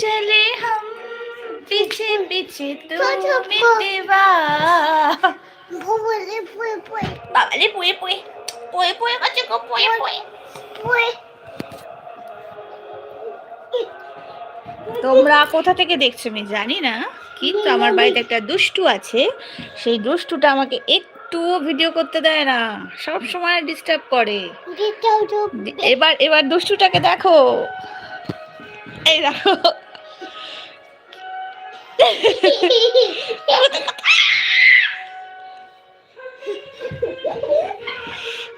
চলে হাম পিছে পিছে তুমি দেবা। পুয়ে পুয়ে পুয়ে পুয়ে কাছে গো পুয়ে পুয়ে পুয়ে তোমরা কোথা থেকে দেখছ আমি জানি না কিন্তু আমার বাড়িতে একটা দুষ্টু আছে। সেই দুষ্টুটা আমাকে একটুও ভিডিও করতে দেয় না সব সময় ডিস্টার্ব করে এবার এবার দুষ্টুটাকে দেখো। এই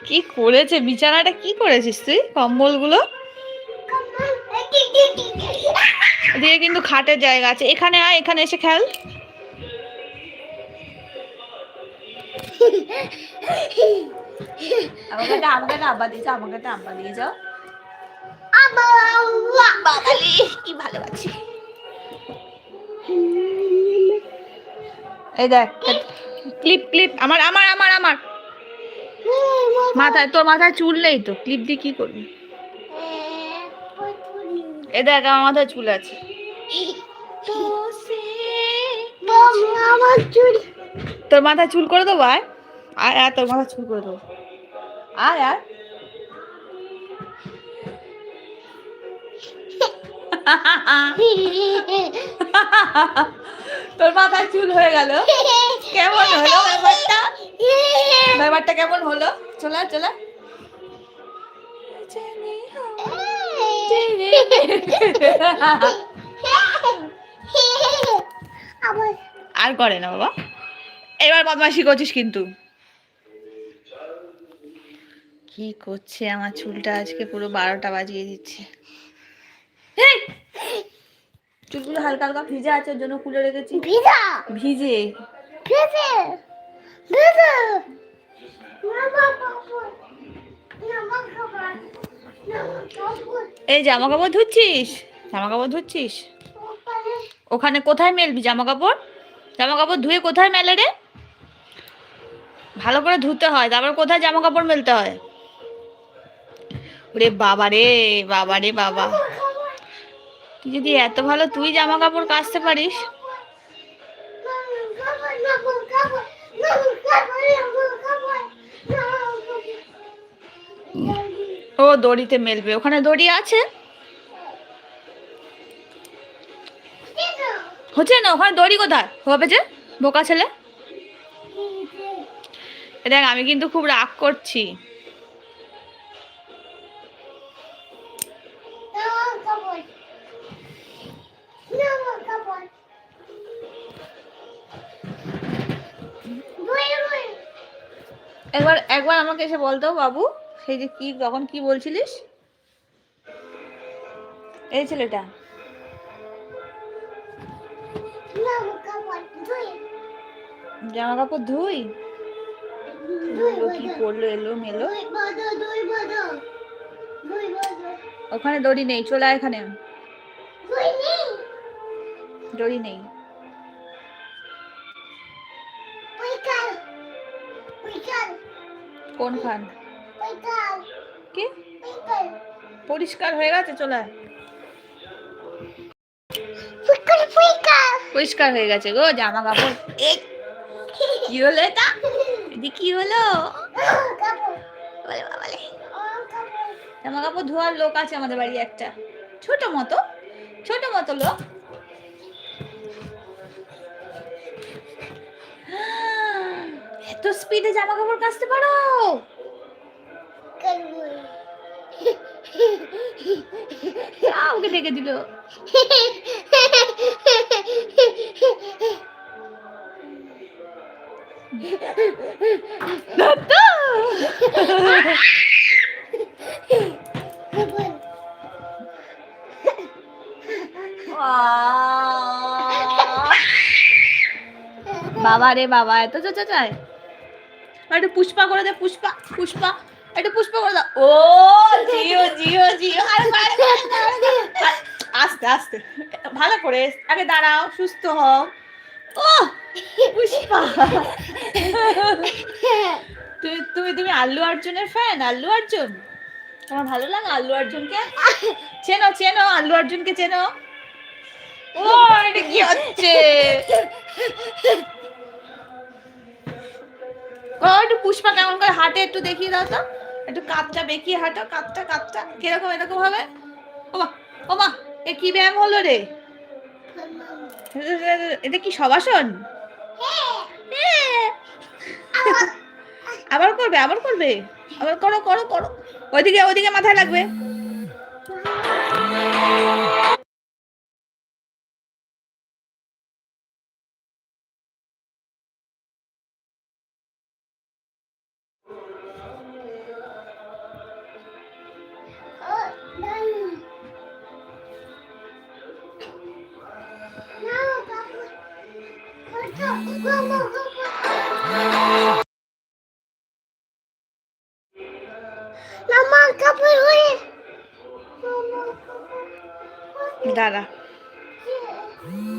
কি করেছে? বিছানাটা কি করেছিস তুই? কম্বলগুলো? দিয়ে কিন্তু খাটের জায়গা আছে। এখানে আয়, এখানে এসে খেল। আমাকে আমাকে আব্বা দিয়ে যাও আমাকে আব্বা দিয়ে যাও এই দেখ ক্লিপ ক্লিপ আমার আমার আমার আমার। মাথায়, তোর মাথায় চুল নেই তো ক্লিপ দিয়ে কি করবি? এ দেখ, আমার মাথায় চুল আছে। তোর মাথায় চুল করে দেবো আয় আয়, তোর মাথায় চুল করে দেবো। আয় আয়। তোর মাথায় চুল হয়ে গেল? কেমন হলো ব্যাপারটা? ব্যাপারটা কেমন হলো? চলে চলে আর করে না বাবা। এবার বদমাশি করছিস কিন্তু। কি করছে আমার চুলটা? আজকে পুরো বারোটা বাজিয়ে দিচ্ছে! চুলগুলো হালকা হালকা ভিজে আছে ওর জন্য খুলে রেখেছি। ভিজা? ভিজে। ভিজে? ভিজে? এই জামা কাপড় ধুচ্ছিস? জামা কাপড় ধুচ্ছিস? ওখানে কোথায় মেলবি জামা কাপড়? জামা কাপড় ধুয়ে কোথায় মেলে রে? ভালো করে ধুতে হয় তারপর কোথায় জামা কাপড় মেলতে হয়? ওরে বাবা রে বাবা রে বাবা। তুই যদি এত ভালো তুই জামা কাপড় কাচতে পারিস? ও দড়িতে মেলবে। ওখানে দড়ি আছে? হচ্ছে না, ওখানে দড়ি কোথায়? হবে যে, বোকা ছেলে? দেখ, আমি কিন্তু খুব রাগ করছি। একবার আমাকে এসে বলতো বাবু সেই যে কি তখন কি বলছিলিস? এই ছেলেটা। জামা কাপড় ধুই কি করল এলো মেলো। ওখানে দড়ি নেই চলে এখানে। দড়ি নেই। কোন খান কি? পরিষ্কার হয়ে গেছে চলে পরিষ্কার হয়ে গেছে গো জামা কাপড় কি হলো এটা? কি হলো? বলে বাবালে জামা কাপড় ধোয়ার লোক আছে আমাদের বাড়ি একটা। ছোট মতো ছোট মতো লোক। স্পিডে জামা কাপড় কাচতে পারো? আমাকে ডেকে দিল। বাবা রে বাবা এত চা চায় একটু পুষ্পা করে দে, পুষ্পা পুষ্পা, একটু পুষ্পা করে দাও। ও, জিও জিও জিও। আস্তে আস্তে। ভালো করে, আগে দাঁড়াও, সুস্থ হও। ও, পুষ্পা। তুমি তুমি তুমি আল্লু অর্জুনের ফ্যান আল্লু অর্জুন? তোমার ভালো লাগে আল্লু অর্জুনকে? চেনো চেনো, আল্লু অর্জুনকে চেনো। ও, এটা কি হচ্ছে? ও একটু পুষ্পা কেমন করে হাঁটে একটু দেখিয়ে দাও তো। একটু কাপটা বেঁকিয়ে হাঁটো, কাপটা কাপটা। কীরকম এরকম হবে? ওমা ওমা, এ কি ব্যায়াম হলো রে? এটা কি সবাসন? আবার করবে আবার করবে। আবার করো করো করো। ওইদিকে ওইদিকে মাথায় লাগবে। দাঁড়া।